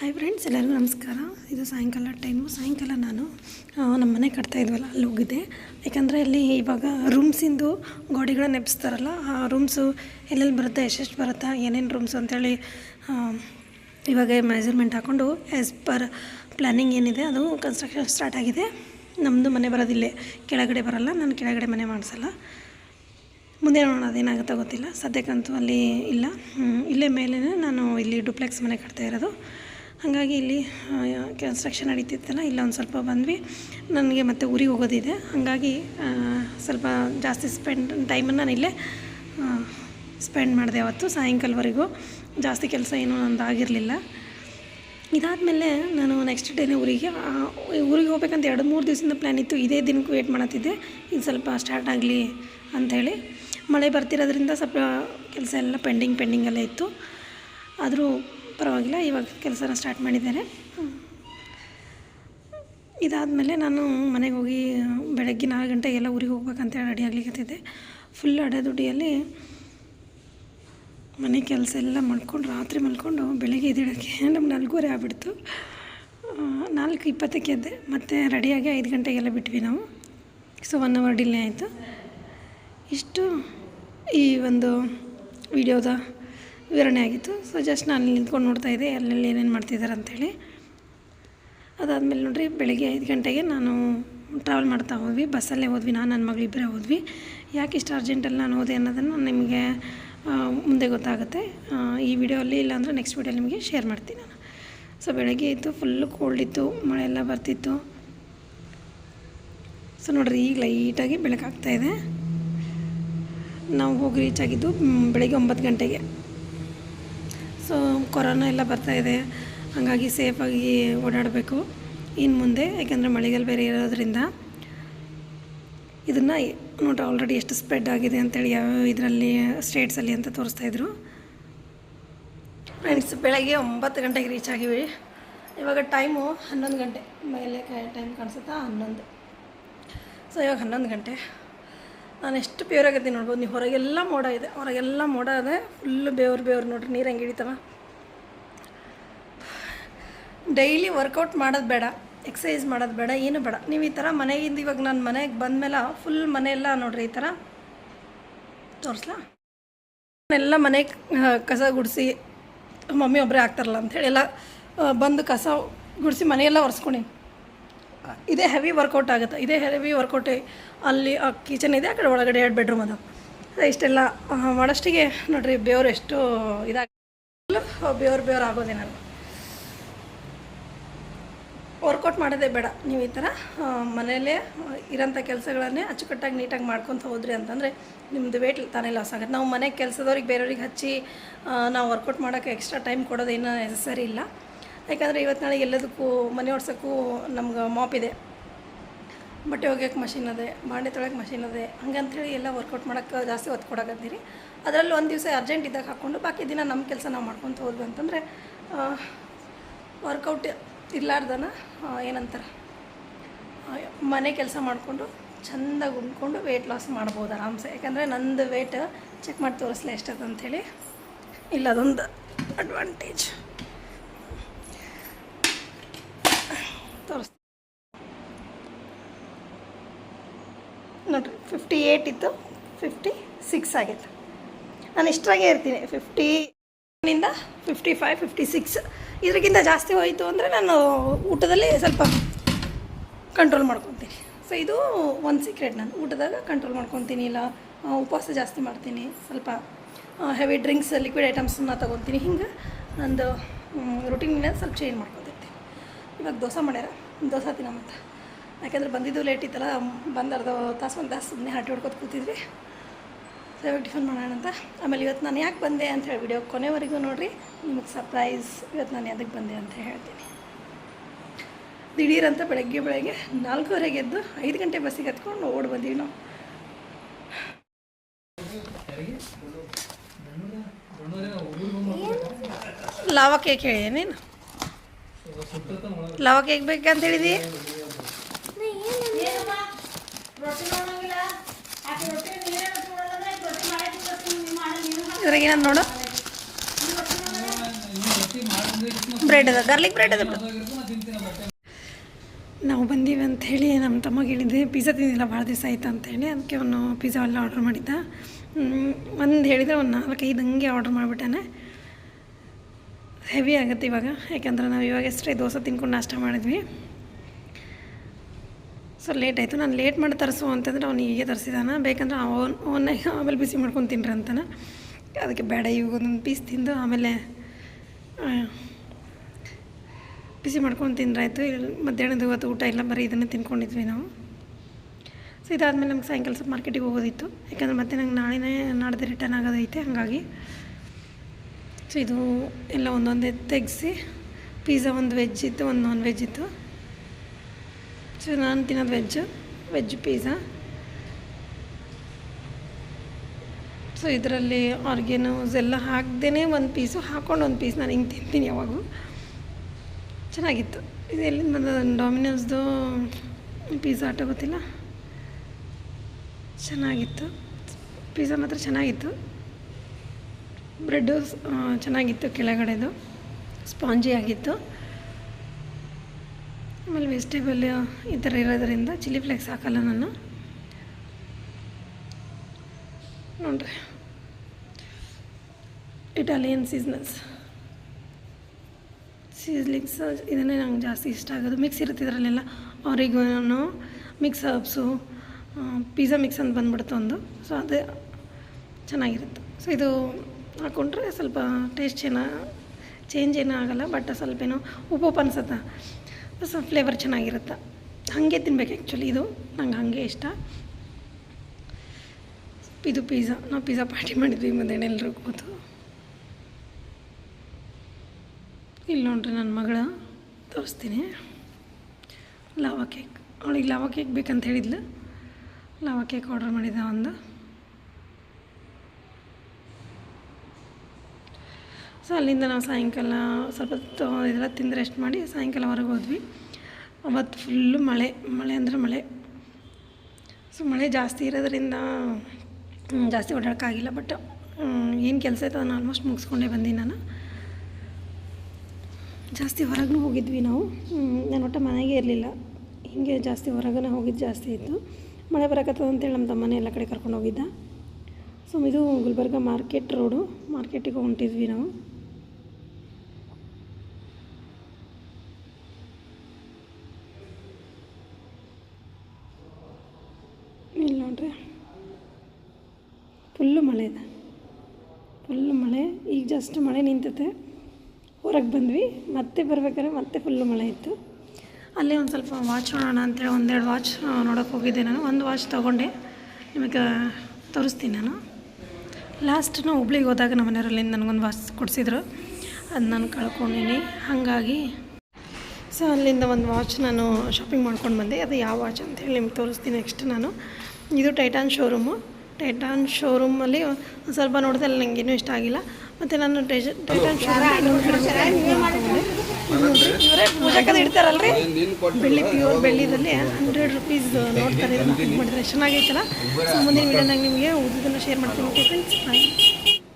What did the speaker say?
Hi friends ಎಲ್ಲರಿಗೂ ನಮಸ್ಕಾರ. ಇದು ಸಾಯಂಕಾಲ ಟೈಮು ಸಾಯಂಕಾಲ ನಾನು ನಮ್ಮ ಮನೆ ಕಟ್ತಾ ಇದ್ವಲ್ಲ, ಅಲ್ಲಿ ಹೋಗಿದ್ದೆ. ಯಾಕಂದರೆ ಅಲ್ಲಿ ಇವಾಗ ರೂಮ್ಸಿಂದು ಗೋಡೆಗಳನ್ನ ನೆಪ್ಸ್ತಾರಲ್ಲ, ಆ ರೂಮ್ಸು ಎಲ್ಲೆಲ್ಲಿ ಬರುತ್ತೆ, ಎಷ್ಟೆಷ್ಟು ಬರುತ್ತಾ, ಏನೇನು ರೂಮ್ಸ್ ಅಂತೇಳಿ ಇವಾಗ ಮೆಜರ್ಮೆಂಟ್ ಹಾಕ್ಕೊಂಡು ಆ್ಯಸ್ ಪರ್ ಪ್ಲ್ಯಾನಿಂಗ್ ಏನಿದೆ, ಅದು ಕನ್ಸ್ಟ್ರಕ್ಷನ್ ಸ್ಟಾರ್ಟ್ ಆಗಿದೆ. ನಮ್ಮದು ಮನೆ ಬರೋದಿಲ್ಲೇ ಕೆಳಗಡೆ ಬರಲ್ಲ, ನಾನು ಕೆಳಗಡೆ ಮನೆ ಮಾಡಿಸಲ್ಲ. ಮುಂದೆ ನೋಡೋಣ, ಅದೇನಾಗುತ್ತೋ ಗೊತ್ತಿಲ್ಲ. ಸದ್ಯಕ್ಕಂತೂ ಅಲ್ಲಿ ಇಲ್ಲ. ಇಲ್ಲೇ ಮೇಲೇ ನಾನು ಇಲ್ಲಿ ಡುಪ್ಲೆಕ್ಸ್ ಮನೆ ಕಟ್ತಾ ಇರೋದು. ಹಾಗಾಗಿ ಇಲ್ಲಿ ಕನ್ಸ್ಟ್ರಕ್ಷನ್ ನಡೀತಿತ್ತಲ್ಲ, ಇಲ್ಲ ಒಂದು ಸ್ವಲ್ಪ ಬಂದ್ವಿ. ನನಗೆ ಮತ್ತೆ ಊರಿಗೆ ಹೋಗೋದಿದೆ. ಹಾಗಾಗಿ ಸ್ವಲ್ಪ ಜಾಸ್ತಿ ಸ್ಪೆಂಡ್ ಟೈಮನ್ನು ನಾನು ಇಲ್ಲೇ ಸ್ಪೆಂಡ್ ಮಾಡಿದೆ ಅವತ್ತು, ಸಾಯಂಕಾಲವರೆಗೂ. ಜಾಸ್ತಿ ಕೆಲಸ ಏನೂ ನಂದು ಆಗಿರಲಿಲ್ಲ. ಇದಾದಮೇಲೆ ನಾನು ನೆಕ್ಸ್ಟ್ ಡೇನೇ ಊರಿಗೆ ಊರಿಗೆ ಹೋಗ್ಬೇಕಂತ ಎರಡು ಮೂರು ದಿವಸದಿಂದ ಪ್ಲ್ಯಾನ್ ಇತ್ತು. ಇದೇ ದಿನಕ್ಕೆ ವೇಟ್ ಮಾಡತ್ತಿದ್ದೆ. ಇದು ಸ್ವಲ್ಪ ಸ್ಟಾರ್ಟ್ ಆಗಲಿ ಅಂಥೇಳಿ ಮಳೆ ಬರ್ತಿರೋದ್ರಿಂದ ಸ್ವಲ್ಪ ಕೆಲಸ ಎಲ್ಲ ಪೆಂಡಿಂಗ್ ಪೆಂಡಿಂಗಲ್ಲೇ ಇತ್ತು. ಆದರೂ ಪರವಾಗಿಲ್ಲ, ಇವಾಗ ಕೆಲಸನ ಸ್ಟಾರ್ಟ್ ಮಾಡಿದ್ದಾರೆ. ಇದಾದಮೇಲೆ ನಾನು ಮನೆಗೆ ಹೋಗಿ ಬೆಳಗ್ಗೆ ನಾಲ್ಕು ಗಂಟೆಗೆಲ್ಲ ಊರಿಗೆ ಹೋಗ್ಬೇಕಂತ ರೆಡಿ ಆಗ್ಲಿಕ್ಕತ್ತಿದ್ದೆ ಫುಲ್ ಅಡದುಡಿಯಲ್ಲಿ ಮನೆ ಕೆಲಸ ಎಲ್ಲ ಮಾಡ್ಕೊಂಡು, ರಾತ್ರಿ ಮಲ್ಕೊಂಡು ಬೆಳಗ್ಗೆ ಎದ್ದೇಳೋಕ್ಕೆ ನಮ್ಗೆ ನಾಲ್ಕೂವರೆ ಆಗ್ಬಿಡ್ತು. ನಾಲ್ಕು ಇಪ್ಪತ್ತಕ್ಕೆ ಎದ್ದೆ. ಮತ್ತು ರೆಡಿಯಾಗಿ ಐದು ಗಂಟೆಗೆಲ್ಲ ಬಿಟ್ವಿ ನಾವು. ಸೊ ಒನ್ ಅವರ್ ಡಿಲೇ ಆಯಿತು. ಇಷ್ಟು ಈ ಒಂದು ವಿಡಿಯೋದ ವಿವರಣೆ ಆಗಿತ್ತು. ಸೊ ಜಸ್ಟ್ ನಾನು ನಿಂತ್ಕೊಂಡು ನೋಡ್ತಾ ಇದ್ದೆ. ಅಲ್ಲೆಲ್ಲಿ ಏನೇನು ಮಾಡ್ತಿದ್ದಾರೆ ಅಂಥೇಳಿ ಅದಾದಮೇಲೆ ನೋಡಿರಿ, ಬೆಳಗ್ಗೆ ಐದು ಗಂಟೆಗೆ ನಾನು ಟ್ರಾವೆಲ್ ಮಾಡ್ತಾ ಹೋದ್ವಿ. ಬಸ್ಸಲ್ಲೇ ಹೋದ್ವಿ. ನಾನು ನನ್ನ ಮಗಳಿಬ್ಬರೇ ಹೋದ್ವಿ. ಯಾಕೆ ಇಷ್ಟು ಅರ್ಜೆಂಟಲ್ಲಿ ನಾನು ಹೋದೆ ಅನ್ನೋದನ್ನು ನಿಮಗೆ ಮುಂದೆ ಗೊತ್ತಾಗುತ್ತೆ. ಈ ವಿಡಿಯೋಲ್ಲಿ ಇಲ್ಲಾಂದರೆ ನೆಕ್ಸ್ಟ್ ವಿಡಿಯೋ ನಿಮಗೆ ಶೇರ್ ಮಾಡ್ತೀನಿ ನಾನು. ಸೊ ಬೆಳಗ್ಗೆ ಇತ್ತು. ಫುಲ್ಲು ಕೋಲ್ಡ್ ಇತ್ತು. ಮಳೆ ಎಲ್ಲ ಬರ್ತಿತ್ತು. ಸೊ ನೋಡ್ರಿ, ಈಗ ಲೈಟಾಗಿ ಬೆಳಕಾಗ್ತಾ ಇದೆ. ನಾವು ಹೋಗಿ ರೀಚ್ ಆಗಿದ್ದು ಬೆಳಗ್ಗೆ ಒಂಬತ್ತು ಗಂಟೆಗೆ. ಕೊರೋನಾ ಎಲ್ಲ ಬರ್ತಾ ಇದೆ, ಹಾಗಾಗಿ ಸೇಫಾಗಿ ಓಡಾಡಬೇಕು. ಇನ್ನು ಮುಂದೆ, ಯಾಕೆಂದರೆ ಮಳೆಗಾಲ ಬೇರೆ ಇರೋದ್ರಿಂದ ಇದನ್ನು ನೋಡ್ರಿ ಆಲ್ರೆಡಿ ಎಷ್ಟು ಸ್ಪ್ರೆಡ್ ಆಗಿದೆ ಅಂತೇಳಿ ಯಾವ್ಯಾವ ಇದರಲ್ಲಿ ಸ್ಟೇಟ್ಸಲ್ಲಿ ಅಂತ ತೋರಿಸ್ತಾಯಿದ್ರು ಫ್ರೆಂಡ್ಸ್ ಬೆಳಗ್ಗೆ ಒಂಬತ್ತು ಗಂಟೆಗೆ ರೀಚ್ ಆಗಿವಿ. ಇವಾಗ ಟೈಮು ಹನ್ನೊಂದು ಗಂಟೆ. ಮೇಲೆ ಟೈಮ್ ಕಾಣಿಸುತ್ತಾ ಹನ್ನೊಂದು. ಸೊ ಇವಾಗ ಹನ್ನೊಂದು ಗಂಟೆ. ನಾನು ಎಷ್ಟು ಪ್ಯೂರ್ ಆಗಿದ್ದೀನಿ ನೋಡ್ಬೋದು. ನೀವು ಹೊರಗೆಲ್ಲ ಮೋಡ ಇದೆ. ಹೊರಗೆಲ್ಲ ಮೋಡ ಇದೆ ಫುಲ್ಲು ಬೇವ್ರು ಬೇವ್ರು ನೋಡ್ರಿ, ನೀರು ಹೆಂಗೆ ಹಿಡಿತವ? ಡೈಲಿ ವರ್ಕೌಟ್ ಮಾಡೋದು ಬೇಡ ಎಕ್ಸಸೈಸ್ ಮಾಡೋದು ಬೇಡ, ಏನು ಬೇಡ. ನೀವು ಈ ಥರ ಮನೆಯಿಂದ ಇವಾಗ ನಾನು ಮನೆಗೆ ಬಂದಮೇಲೆ ಫುಲ್ ಮನೆಯೆಲ್ಲ ನೋಡ್ರಿ ಈ ಥರ. ತೋರಿಸ್ಲಾ? ಎಲ್ಲ ಮನೆ ಕಸ ಗುಡಿಸಿ, ಮಮ್ಮಿ ಒಬ್ಬರೇ ಆಗ್ತಾರಲ್ಲ ಅಂಥೇಳಿ ಎಲ್ಲ ಬಂದು ಕಸ ಗುಡಿಸಿ ಮನೆಯೆಲ್ಲ ಒರೆಸ್ಕೊಂಡು. ಇದೇ ಹೆವಿ ವರ್ಕೌಟ್ ಆಗುತ್ತೆ. ಇದೇ ಹೆವಿ ವರ್ಕೌಟ್ ಅಲ್ಲಿ, ಆ ಕಿಚನ್ ಇದೆ, ಆ ಕಡೆ ಒಳಗಡೆ ಎರಡು ಬೆಡ್ರೂಮ್ ಅದು ಇಷ್ಟೆಲ್ಲ ಮಾಡೋಷ್ಟಿಗೆ ನೋಡ್ರಿ, ಬೇವ್ರು ಎಷ್ಟು ಇದಾಗ ಬೇವ್ರು ಬೇವ್ರು ಆಗೋದೇನಲ್ಲ. ವರ್ಕೌಟ್ ಮಾಡೋದೇ ಬೇಡ. ನೀವು ಈ ಥರ ಮನೆಯಲ್ಲೇ ಇರೋಂಥ ಕೆಲಸಗಳನ್ನೇ ಅಚ್ಚುಕಟ್ಟಾಗಿ ನೀಟಾಗಿ ಮಾಡ್ಕೊತ ಹೋದ್ರಿ ಅಂತಂದರೆ ನಿಮ್ಮದು ವೇಟ್ ತಾನೇ ಲಾಸ್ ಆಗುತ್ತೆ. ನಾವು ಮನೆ ಕೆಲಸದವ್ರಿಗೆ, ಬೇರೆಯವ್ರಿಗೆ ಹಚ್ಚಿ ನಾವು ವರ್ಕೌಟ್ ಮಾಡೋಕ್ಕೆ ಎಕ್ಸ್ಟ್ರಾ ಟೈಮ್ ಕೊಡೋದೇನು ನೆಸಸರಿ ಇಲ್ಲ. ಯಾಕಂದರೆ ಇವತ್ತು ನಾಳೆ ಎಲ್ಲದಕ್ಕೂ, ಮನೆ ಓಡ್ಸೋಕ್ಕೂ ನಮ್ಗೆ ಮಾಪ್ ಇದೆ. ಬಟ್ಟೆ ಒಗ್ಯೋಕೆ ಮಷಿನ್ ಅದೇ, ಬಾಂಡೆ ತೊಳೆಯೋಕೆ ಮಷಿನ್ ಅದೇ ಹಂಗಂಥೇಳಿ ಎಲ್ಲ ವರ್ಕೌಟ್ ಮಾಡೋಕ್ಕೆ ಜಾಸ್ತಿ ಒತ್ತು ಕೊಡಕತ್ತೀರಿ. ಅದರಲ್ಲಿ ಒಂದು ದಿವಸ ಅರ್ಜೆಂಟ್ ಇದ್ದಾಗ ಹಾಕ್ಕೊಂಡು, ಬಾಕಿ ದಿನ ನಮ್ಮ ಕೆಲಸ ನಾವು ಮಾಡ್ಕೊತ ಹೋದ್ವಿ ಅಂತಂದರೆ ವರ್ಕೌಟ್ ಇರ್ಲಾರ್ದನ ಆ, ಏನಂತಾರೆ ಮನೆ ಕೆಲಸ ಮಾಡಿಕೊಂಡು ಚೆಂದಾಗಿ ಉಂಡ್ಕೊಂಡು ವೆಯ್ಟ್ ಲಾಸ್ ಮಾಡ್ಬೋದು ಆರಾಮ್ಸೆ. ಯಾಕಂದರೆ ನಂದು ವೆಯ್ಟ್ ಚೆಕ್ ಮಾಡಿ ತೋರಿಸ್ಲೇ ಎಷ್ಟದ ಅಂಥೇಳಿ ಇಲ್ಲ ಅದೊಂದು ಅಡ್ವಾಂಟೇಜ್ ತೋರಿಸ್ ನೋಡಿರಿ ಫಿಫ್ಟಿ ಏಯ್ಟ್ ಇತ್ತು ಫಿಫ್ಟಿ ಸಿಕ್ಸ್ ಆಗಿತ್ತು. ನಾನು ಇಷ್ಟರಾಗೆ ಇರ್ತೀನಿ ಫಿಫ್ಟಿನಿಂದ ಫಿಫ್ಟಿ ಫೈವ್ ಫಿಫ್ಟಿ ಸಿಕ್ಸ್ ಇದಕ್ಕಿಂತ ಜಾಸ್ತಿ ಹೋಯಿತು ಅಂದರೆ ನಾನು ಊಟದಲ್ಲಿ ಸ್ವಲ್ಪ ಕಂಟ್ರೋಲ್ ಮಾಡ್ಕೊತೀನಿ. ಸೊ ಇದು ಒಂದು ಸೀಕ್ರೆಟ್ ನಾನು. ಊಟದಾಗ ಕಂಟ್ರೋಲ್ ಮಾಡ್ಕೊತೀನಿ, ಇಲ್ಲ ಉಪವಾಸ ಜಾಸ್ತಿ ಮಾಡ್ತೀನಿ, ಸ್ವಲ್ಪ ಹೆವಿ ಡ್ರಿಂಕ್ಸ್ ಲಿಕ್ವಿಡ್ ಐಟಮ್ಸನ್ನ ತೊಗೊತೀನಿ. ಹಿಂಗೆ ನಂದು ರುಟೀನ್ ಸ್ವಲ್ಪ ಚೇಂಜ್ ಮಾಡ್ಕೊತಿರ್ತೀನಿ. ಇವಾಗ ದೋಸೆ ಮಾಡ್ಯಾರ, ದೋಸೆ ತಿನ್ನಮಂತ ಯಾಕಂದ್ರೆ ಬಂದಿದ್ದು ಲೇಟ್ ಇತ್ತಲ್ಲ, ಬಂದು ಅರ್ಧ ತಾಸು, ಒಂದು ತಾಸು ಸುಮ್ಮನೆ ಹರಟೆ ಹೊಡ್ಕೊತ ಕೂತಿದ್ವಿ. ಸೊ ಟಿಫನ್ ಮಾಡೋಣ ಅಂತ ಆಮೇಲೆ ಇವತ್ತು ನಾನು ಯಾಕೆ ಬಂದೆ ಅಂತ ಹೇಳಿ ವಿಡಿಯೋ ಕೊನೆವರೆಗೂ ನೋಡಿರಿ. ನಿಮಗೆ ಸರ್ಪ್ರೈಸ್ ಇವತ್ತು ನಾನು ಅದಕ್ಕೆ ಬಂದೆ ಅಂತ ಹೇಳ್ತೀನಿ. ದಿಢೀರಂತ ಬೆಳಗ್ಗೆ ಬೆಳಗ್ಗೆ ನಾಲ್ಕೂವರೆಗೆ ಎದ್ದು ಐದು ಗಂಟೆ ಬಸ್ಸಿಗೆ ಹತ್ಕೊಂಡು ಓಡಿ ಬಂದೀವಿ ನಾವು. ಲಾವಾ ಕೇಕ್ ಹೇಳಿ ನೀನು? ಲಾವಾ ಕೇಕ್ ಬೇಕಂತ ಹೇಳಿದಿ? ಇದ್ರಾಗ ಏನಂತ ನೋಡು. ಬ್ರೆಡ್ ಅದ ಗಾರ್ಲಿಕ್ ಬ್ರೆಡ್ ಅದ ನಾವು ಬಂದೀವಿ ಅಂತ ಹೇಳಿ ನಮ್ಮ ತಮ್ಮಗೆ ಹೇಳಿದ್ದೆ ಪಿಜ್ಜಾ ತಿಂದಿಲ್ಲ, ಭಾಳ ದಿವಸ ಆಯ್ತು ಅಂತೇಳಿ ಅದಕ್ಕೆ ಅವನು ಪಿಜ್ಜಾ ಎಲ್ಲ ಆರ್ಡ್ರ್ ಮಾಡಿದ್ದ. ಒಂದು ಹೇಳಿದರೆ ಒಂದು ನಾಲ್ಕೈದು ಹಂಗೆ ಆರ್ಡ್ರ್ ಮಾಡಿಬಿಟ್ಟಾನೆ. ಹೆವಿ ಆಗುತ್ತೆ ಇವಾಗ, ಯಾಕಂದ್ರೆ ನಾವು ಇವಾಗ ಎಷ್ಟೇ ದೋಸೆ ತಿನ್ಕೊಂಡು ನಾಷ್ಟ ಮಾಡಿದ್ವಿ. ಸೊ ಲೇಟ್ ಆಯಿತು. ನಾನು ಲೇಟ್ ಮಾಡಿ ತರಿಸು ಅಂತಂದ್ರೆ ಅವ್ನು ಹೀಗೆ ತರಿಸಿದಾನ. ಬೇಕಂದ್ರೆ ಅವನು ಅವನ್ನ ಆಮೇಲೆ ಬಿಸಿ ಮಾಡ್ಕೊಂಡು ತಿನ್ರಿ ಅಂತಾನೆ. ಅದಕ್ಕೆ ಬೇಡ, ಇವಾಗ ಒಂದೊಂದು ಪೀಸ್ ತಿಂದು ಆಮೇಲೆ ಬಿಸಿ ಮಾಡ್ಕೊಂಡು ತಿಂದ್ರಾಯ್ತು. ಇಲ್ಲಿ ಮಧ್ಯಾಹ್ನದ ಇವತ್ತು ಊಟ ಇಲ್ಲ, ಬರೀ ಇದನ್ನು ತಿನ್ಕೊಂಡಿದ್ವಿ ನಾವು. ಸೊ ಇದಾದಮೇಲೆ ನಮ್ಗೆ ಸಾಯಂಕಾಲ ಸ್ವಲ್ಪ ಮಾರ್ಕೆಟಿಗೆ ಹೋಗೋದಿತ್ತು. ಯಾಕಂದ್ರೆ ಮತ್ತೆ ನಂಗೆ ನಾಳೆನೇ ನಾಡ್ದು ರಿಟರ್ನ್ ಆಗೋದೈತೆ, ಹಾಗಾಗಿ. ಸೊ ಇದು ಎಲ್ಲ ಒಂದೊಂದೇ ತೆಗೆಸಿ ಪಿಝಾ ಒಂದು ವೆಜ್ ಇತ್ತು, ಒಂದು ನಾನ್ ವೆಜ್ ಇತ್ತು. ಸೊ ನಾನು ತಿನ್ನೋದು ವೆಜ್ಜು ವೆಜ್ ಪಿಜ್ಜಾ ಸೊ ಇದರಲ್ಲಿ ಆರ್ಗ್ಯಾನೋಸ್ ಎಲ್ಲ ಹಾಕ್ದೇ ಒಂದು ಪೀಸು ಹಾಕ್ಕೊಂಡು ಒಂದು ಪೀಸ್ ನಾನು ಹಿಂಗೆ ತಿಂತೀನಿ ಯಾವಾಗೂ ಚೆನ್ನಾಗಿತ್ತು. ಇದು ಎಲ್ಲಿಂದ ಬಂದದ ಡಾಮಿನೋಸ್ದು ಪಿಝಾ ಆಟ ಗೊತ್ತಿಲ್ಲ. ಚೆನ್ನಾಗಿತ್ತು. ಪಿಝಾ ಮಾತ್ರ ಚೆನ್ನಾಗಿತ್ತು. ಬ್ರೆಡ್ಡು ಚೆನ್ನಾಗಿತ್ತು ಕೆಳಗಡೆದು. ಸ್ಪಾಂಜಿ ಆಗಿತ್ತು. ಆಮೇಲೆ ವೆಜಿಟೇಬಲ್ ಈ ಥರ ಇರೋದರಿಂದ ಚಿಲ್ಲಿ ಫ್ಲೇಕ್ಸ್ ಹಾಕಲ್ಲ ನಾನು. ನೋಡ್ರಿ. ಇಟಾಲಿಯನ್ ಸೀಸ್ನಲ್ಸ್ ಸೀಸ್ಲಿಂಗ್ಸ್ ಇದನ್ನೇ ನಂಗೆ ಜಾಸ್ತಿ ಇಷ್ಟ ಆಗೋದು. ಮಿಕ್ಸ್ ಇರುತ್ತೆ ಇದರಲ್ಲೆಲ್ಲ. ಅವ್ರಿಗೂ ಮಿಕ್ಸ್ ಹರ್ಬ್ಸು ಪಿಜ್ಜಾ ಮಿಕ್ಸ್ ಅಂತ ಬಂದ್ಬಿಡ್ತು ಒಂದು. ಸೊ ಅದು ಚೆನ್ನಾಗಿರುತ್ತೆ. ಸೊ ಇದು ಹಾಕ್ಕೊಂಡ್ರೆ ಸ್ವಲ್ಪ ಟೇಸ್ಟ್ ಏನ ಚೇಂಜ್ ಏನೂ ಆಗೋಲ್ಲ ಬಟ್ ಸ್ವಲ್ಪ ಏನೋ ಉಪ್ಪು ಅನ್ಸುತ್ತೆ? ಸ್ವಲ್ಪ ಫ್ಲೇವರ್ ಚೆನ್ನಾಗಿರುತ್ತೆ. ಹಾಗೆ ತಿನ್ಬೇಕು ಆ್ಯಕ್ಚುಲಿ ಇದು. ನಂಗೆ ಹಾಗೆ ಇಷ್ಟ. ಇದು ಪಿಜ್ಜಾ ನಾವು ಪಿಜ್ಜಾ ಪಾರ್ಟಿ ಮಾಡಿದ್ವಿ ಮಧ್ಯಾಹ್ನ ಎಲ್ಲರೂ ಕೂತು ಇಲ್ಲಿ ನೋಡ್ರಿ ನನ್ನ ಮಗಳ. ತೋರಿಸ್ತೀನಿ. Lava cake. ಅವಳಿಗೆ ಲಾವಾ ಕೇಕ್ ಬೇಕಂತ ಹೇಳಿದ್ಲು. ಲಾವಾ ಕೇಕ್ ಆರ್ಡರ್ ಮಾಡಿದ ಒಂದು. ಸೊ, ಅಲ್ಲಿಂದ ನಾವು ಸಾಯಂಕಾಲ ಸ್ವಲ್ಪ ಇದೆಲ್ಲ ತಿಂದು ರೆಸ್ಟ್ ಮಾಡಿ ಸಾಯಂಕಾಲ ಹೊರಗೆ ಹೋದ್ವಿ. ಅವತ್ತು ಫುಲ್ಲು ಮಳೆ. ಮಳೆ ಅಂದರೆ ಮಳೆ. ಸೊ, ಮಳೆ ಜಾಸ್ತಿ ಇರೋದ್ರಿಂದ ಜಾಸ್ತಿ ಓಡಾಡೋಕ್ಕಾಗಿಲ್ಲ ಬಟ್ ಏನು ಕೆಲಸ ಇತ್ತು ಅದನ್ನು ಆಲ್ಮೋಸ್ಟ್ ಮುಗಿಸ್ಕೊಂಡೇ ಬಂದೀನಿ ನಾನು. ಜಾಸ್ತಿ ಹೊರಗೂ ಹೋಗಿದ್ವಿ ನಾವು. ನಾನು ಒಟ್ಟು ಮನೆಗೆ ಇರಲಿಲ್ಲ. ಹೀಗೆ ಜಾಸ್ತಿ ಹೊರಗನೆ ಹೋಗಿದ್ದು ಜಾಸ್ತಿ ಇತ್ತು ಮಳೆ ಬರಕತ್ತದ ಅಂತೇಳಿ ನಮ್ಮ ತಮ್ಮನೇ ಎಲ್ಲ ಕಡೆ ಕರ್ಕೊಂಡು ಹೋಗಿದ್ದ. ಸೊ ಇದು ಗುಲ್ಬರ್ಗ ಮಾರ್ಕೆಟ್ ರೋಡು. ಮಾರ್ಕೆಟಿಗೆ ಹೊಂಟಿದ್ವಿ ನಾವು. ಇಲ್ಲಿ ನೋಡ್ರಿ. ಫುಲ್ಲು ಮಳೆ ಇದೆ. ಫುಲ್ಲು ಮಳೆ. ಈಗ ಜಸ್ಟ್ ಮಳೆ ನಿಂತತೆ. ಹೊರಗೆ ಬಂದ್ವಿ. ಮತ್ತೆ ಬರ್ಬೇಕಾದ್ರೆ ಮತ್ತೆ ಫುಲ್ಲು ಮಳೆ ಇತ್ತು. ಅಲ್ಲೇ ಒಂದು ಸ್ವಲ್ಪ ವಾಚ್ ನೋಡೋಣ ಅಂತೇಳಿ ಒಂದೆರಡು ವಾಚ್ ನೋಡೋಕೆ ಹೋಗಿದ್ದೆ ನಾನು. ಒಂದು ವಾಚ್ ತೊಗೊಂಡೆ. ನಿಮಗೆ ತೋರಿಸ್ತೀನಿ ನಾನು. ಲಾಸ್ಟ್ ನಾವು ಹುಬ್ಳಿಗೆ ಹೋದಾಗ ನಮ್ಮ ಮನೆಯವರಲ್ಲಿ ನನಗೊಂದು ವಾಚ್ ಕೊಡಿಸಿದ್ರು. ಅದು ನಾನು ಕಳ್ಕೊಂಡಿನಿ. ಹಾಗಾಗಿ ಸೊ ಅಲ್ಲಿಂದ ಒಂದು ವಾಚ್ ನಾನು ಶಾಪಿಂಗ್ ಮಾಡ್ಕೊಂಡು ಬಂದೆ. ಅದು ಯಾವ ವಾಚ್ ಅಂತ ಹೇಳಿ ನಿಮ್ಗೆ ತೋರಿಸ್ತೀನಿ ನೆಕ್ಸ್ಟ್ ನಾನು. ಇದು ಟೈಟಾನ್ ಶೋರೂಮು ಟೈಟಾನ್ ಶೋರೂಮಲ್ಲಿ ಒಂದು ಸ್ವಲ್ಪ ನೋಡಿದೆ ಅಲ್ಲಿ ನನಗೇನು ಇಷ್ಟ ಆಗಿಲ್ಲ. ಮತ್ತು ನಾನು ಟೈಜ ಟೈಟಾನ್ ಶೋರೂಮ್ ಇವರೇ ಪೂಜಾಕದ ಇಡ್ತಾರಲ್ರಿ? ಬೆಳ್ಳಿ ಪ್ಯೂರ್ ಬೆಳ್ಳಿದಲ್ಲಿ ಹಂಡ್ರೆಡ್ ರುಪೀಸ್ ನೋಡ್ತಾರೆ ಇದನ್ನು ಮಾಡಿದ್ರೆ ಚೆನ್ನಾಗೈತಲ್ಲ? ಸೊ ಮುಂದಿನ ನಂಗೆ ನಿಮಗೆ ಉದ್ದನ್ನು ಶೇರ್ ಮಾಡ್ತೀನಿ. Okay friends bye